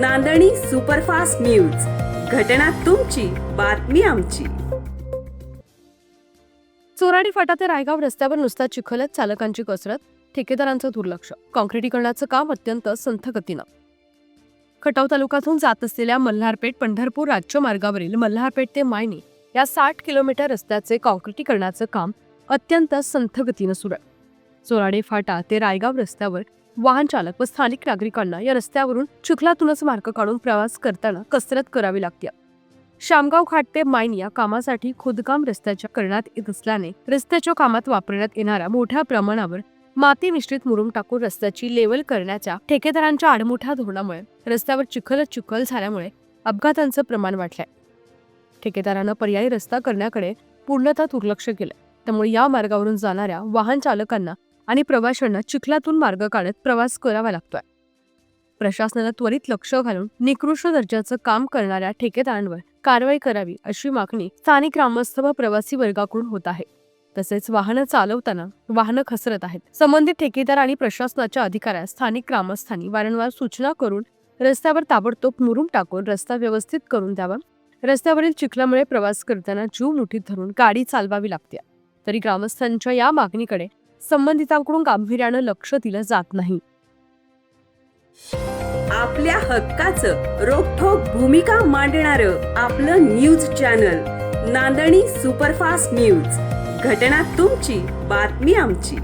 नांदणी superfast news. घटना तुमची बातमी आमची. चोराडी फाटा ते रायगाव रस्त्यावर नुसता चिखलत चालकांची कसरत ठेकेदारांचं दुर्लक्ष. काँक्रिटीकरणाचं काम अत्यंत संथ गतीनं खटाव तालुक्यातून जात असलेल्या मल्हारपेठ पंढरपूर राज्य मार्गावरील मल्हारपेठ ते मायनी या साठ किलोमीटर रस्त्याचे काँक्रिटीकरणाचं काम अत्यंत संथ गतीनं सुरू आहे. चोराडे फाटा ते रायगाव रस्त्यावर वाहन चालक व स्थानिक नागरिकांना या रस्त्यावरून चिखलातूनच मार्ग काढून प्रवास करताना कसरत करावी लागते. शामगाव खाट ते माईन या कामासाठी खोदकाम रस्त्याच्या करण्यात येत असल्याने रस्त्याच्या कामात वापरण्यात येणाऱ्या मोठ्या प्रमाणावर माती मिश्रित मुरुम टाकून रस्त्याची लेवल करण्याच्या ठेकेदारांच्या आडमोठ्या धोरणामुळे रस्त्यावर चिखल चिखल झाल्यामुळे अपघातांचं प्रमाण वाढलंय. ठेकेदारानं पर्यायी रस्ता करण्याकडे पूर्णतः दुर्लक्ष केलं. त्यामुळे या मार्गावरून जाणाऱ्या वाहन चालकांना आणि प्रवाशांना चिखलातून मार्ग काढत प्रवास करावा लागतोय. प्रशासनाला त्वरित लक्ष घालून निकृष्ट दर्जाचं काम करणाऱ्या ठेकेदारांवर कारवाई करावी अशी मागणी स्थानिक ग्रामस्थ व प्रवासी वर्गाकडून होत आहे. तसेच वाहनं चालवताना वाहनं खसरत आहेत. संबंधित ठेकेदार आणि प्रशासनाच्या अधिकाऱ्यास स्थानिक ग्रामस्थांनी वारंवार सूचना करून रस्त्यावर ताबडतोब मुरूम टाकून रस्ता व्यवस्थित करून द्यावा. रस्त्यावरील चिखलामुळे प्रवास करताना जीव मुठीत धरून गाडी चालवावी लागते. तरी ग्रामस्थांच्या या मागणीकडे संबंधितांकडून गांभीर्यानं लक्ष दिलं जात नाही. आपल्या हक्काचं रोखठोक भूमिका मांडणार आपलं न्यूज चॅनल नांदणी सुपरफास्ट न्यूज. घटना तुमची बातमी आमची.